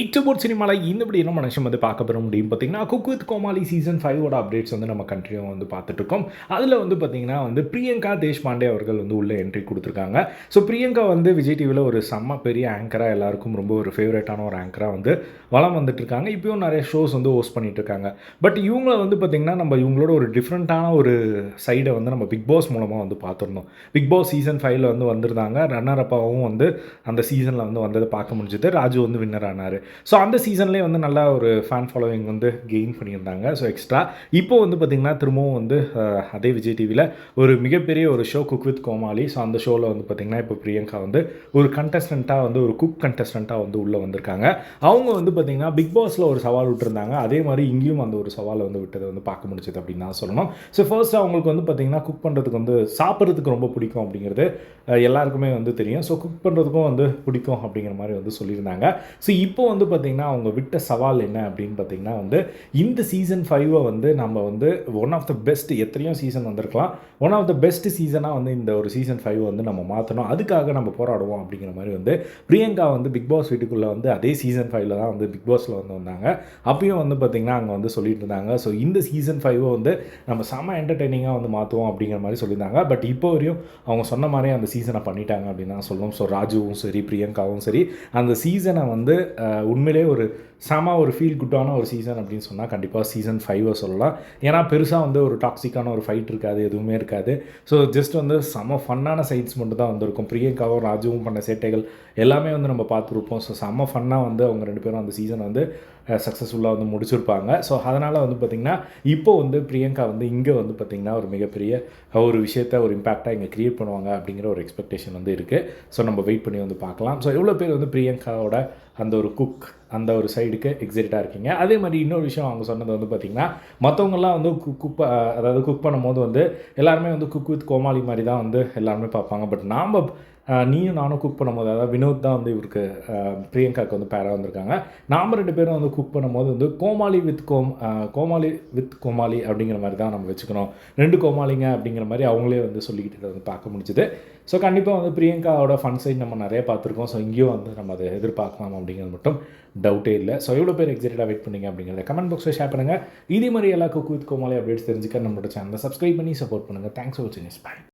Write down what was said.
இச்சபோர்ட் சினிமாவில் இந்தபடி என்ன மனுஷன் வந்து பார்க்க பெற முடியும் பார்த்தீங்கன்னா குக் வித் கோமாளி சீசன் ஃபைவோட அப்டேட்ஸ் வந்து நம்ம கண்டினியூ வந்து பார்த்துட்ருக்கோம் அதில் வந்து பார்த்தீங்கன்னா வந்து பிரியங்கா தேஷ்பாண்டே அவர்கள் வந்து உள்ள என்ட்ரி கொடுத்துருக்காங்க. ஸோ பிரியங்கா வந்து விஜய் டிவியில் ஒரு செம்ம பெரிய ஆங்கராக எல்லாருக்கும் ரொம்ப ஒரு ஃபேவரட்டான ஒரு ஆங்கராக வந்து வளம் வந்துட்டுருக்காங்க இப்போயும் நிறைய ஷோஸ் வந்து ஹோஸ்ட் பண்ணிட்டு இருக்காங்க. பட் இவங்கள வந்து பார்த்திங்கன்னா நம்ம இவங்களோட ஒரு டிஃப்ரெண்ட்டான ஒரு சைடை வந்து நம்ம பிக் பாஸ் மூலமாக வந்து பார்த்துருந்தோம். பிக் பாஸ் சீசன் ஃபைவ்ல வந்து வந்திருந்தாங்க. ரன்னர் அப்பாவும் வந்து அந்த சீசனில் வந்து வந்ததை பார்க்க முடிஞ்சது. ராஜு வந்து வின்னர் ஆனார். ஸோ அந்த சீசன்லேயே வந்து நல்லா ஒரு ஃபேன் ஃபாலோவிங் வந்து கெயின் பண்ணியிருந்தாங்க. ஸோ எக்ஸ்ட்ரா இப்போ வந்து பார்த்திங்கன்னா திரும்பவும் வந்து அதே விஜய் டிவியில் ஒரு மிகப்பெரிய ஒரு show cook with Comali. So அந்த ஷோவில் வந்து பார்த்திங்கன்னா இப்போ பிரியங்கா வந்து ஒரு கண்டஸ்டண்ட்டாக வந்து ஒரு குக் கண்டஸ்டண்ட்டாக வந்து உள்ளே வந்திருக்காங்க. அவங்க வந்து பார்த்திங்கன்னா பிக் பாஸில் ஒரு சவால் விட்டுருந்தாங்க. அதே மாதிரி இங்கேயும் அந்த ஒரு சவாலை வந்து விட்டதை வந்து பார்க்க முடிஞ்சது அப்படின்னு தான் சொல்லணும். ஸோ ஃபர்ஸ்ட் அவங்களுக்கு வந்து பார்த்திங்கன்னா குக் பண்ணுறதுக்கு வந்து சாப்பிட்றதுக்கு ரொம்ப பிடிக்கும் அப்படிங்கிறது எல்லாருக்குமே வந்து தெரியும். ஸோ குக் பண்ணுறதுக்கும் வந்து பிடிக்கும் அப்படிங்கிற மாதிரி வந்து சொல்லியிருந்தாங்க. ஸோ இப்போ வந்து வந்து பார்த்திங்கன்னா அவங்க விட்ட சவால் என்ன அப்படின்னு பார்த்திங்கன்னா வந்து இந்த சீசன் ஃபைவை வந்து நம்ம வந்து ஒன் ஆஃப் த பெஸ்ட் எத்தனையோ சீசன் வந்திருக்கலாம். ஒன் ஆஃப் த பெஸ்ட் சீசனாக வந்து இந்த ஒரு சீசன் ஃபைவ் வந்து நம்ம மாற்றணும் அதுக்காக நம்ம போராடுவோம் அப்படிங்கிற மாதிரி வந்து பிரியங்கா வந்து பிக் பாஸ் வீட்டுக்குள்ளே வந்து அதே சீசன் ஃபைவ்ல தான் வந்து பிக் பாஸில் வந்து வந்தாங்க. அப்பயும் வந்து பார்த்திங்கன்னா அங்கே வந்து சொல்லிட்டு இருந்தாங்க. ஸோ இந்த சீசன் ஃபைவை வந்து நம்ம செம என்டர்டெய்னிங்காக வந்து மாற்றுவோம் அப்படிங்கிற மாதிரி சொல்லியிருந்தாங்க. பட் இப்போ வரையும் அவங்க சொன்ன மாதிரி அந்த சீசனை பண்ணிட்டாங்க அப்படின்னு தான் சொல்லணும் ஸோ ராஜுவும் சரி பிரியங்காவும் சரி அந்த சீசனை வந்து உண்மையிலே ஒரு செம ஒரு ஃபீல் குட்டான ஒரு சீசன் அப்படின்னு சொன்னால் கண்டிப்பாக சீசன் ஃபைவை சொல்லலாம். ஏன்னா பெருசாக வந்து ஒரு டாக்ஸிக்கான ஒரு ஃபைட் இருக்காது எதுவுமே இருக்காது. ஸோ ஜஸ்ட் வந்து செம ஃபன்னான சைட்ஸ் மட்டும் தான் வந்திருக்கும். பிரியங்காவும் ராஜுவும் பண்ண சேட்டைகள் எல்லாமே வந்து நம்ம பார்த்துருப்போம். ஸோ செம ஃபன்னாக வந்து அவங்க ரெண்டு பேரும் அந்த சீசன் வந்து சக்ஸஸ்ஃபுல்லாக வந்து முடிச்சிருப்பாங்க. ஸோ அதனால் வந்து பார்த்திங்கன்னா இப்போ வந்து பிரியங்கா வந்து இங்கே வந்து பார்த்திங்கன்னா ஒரு மிகப்பெரிய ஒரு விஷயத்த ஒரு இம்பேக்டாக இங்கே க்ரியேட் பண்ணுவாங்க அப்படிங்கிற ஒரு எக்ஸ்பெக்டேஷன் வந்து இருக்குது ஸோ நம்ம வெயிட் பண்ணி வந்து பார்க்கலாம். ஸோ எவ்வளோ பேர் வந்து பிரியங்காவோட அந்த ஒரு குக் அந்த ஒரு சைடுக்கு எக்ஸைட்டாக இருக்கீங்க. அதே மாதிரி இன்னொரு விஷயம் அவங்க சொன்னது வந்து பார்த்திங்கன்னா மற்றவங்கலாம் வந்து குக் குக் அதாவது குக் பண்ணும்போது வந்து எல்லாருமே வந்து குக் வித் கோமாளி மாதிரி தான் வந்து எல்லாருமே பார்ப்பாங்க. பட் நாம் நீயும் நானும் குக் பண்ணும்போது அதாவது வினோத் தான் வந்து இவருக்கு பிரியங்காவுக்கு வந்து பேராக வந்திருக்காங்க. நாம் ரெண்டு பேரும் வந்து குக் பண்ணும்போது வந்து கோமாளி வித் கோம் கோமாளி வித் கோமாளி அப்படிங்கிற மாதிரி தான் நம்ம வச்சுக்கணும். ரெண்டு கோமாளிங்க அப்படிங்கிற மாதிரி அவங்களே வந்து சொல்லிக்கிட்டு வந்து பார்க்க முடிஞ்சுது. ஸோ கண்டிப்பாக வந்து பிரியங்காவோட ஃபன் சைட் நம்ம நிறைய பார்த்துருக்கோம். ஸோ இங்கேயும் வந்து நம்ம அதை எதிர்பார்க்கலாம் அப்படிங்கிறது மட்டும் டவுட்டே இல்லை. ஸோ எவ்வளோ பேர் எக்ஸைட்டடாக வெயிட் பண்ணிங்க அப்படிங்கிறத கமெண்ட் பாக்ஸில் ஷேர் பண்ணுங்கள் இதே மாதிரி எல்லா குக் வித் கோமாளி அப்டேட்ஸ் தெரிஞ்சுக்க நம்மளோட சேனலை சப்ஸ்கிரைப் பண்ணி சப்போர்ட் பண்ணுங்கள் தேங்க்ஸ் ஃபார் வாட்சிங் இஸ் பை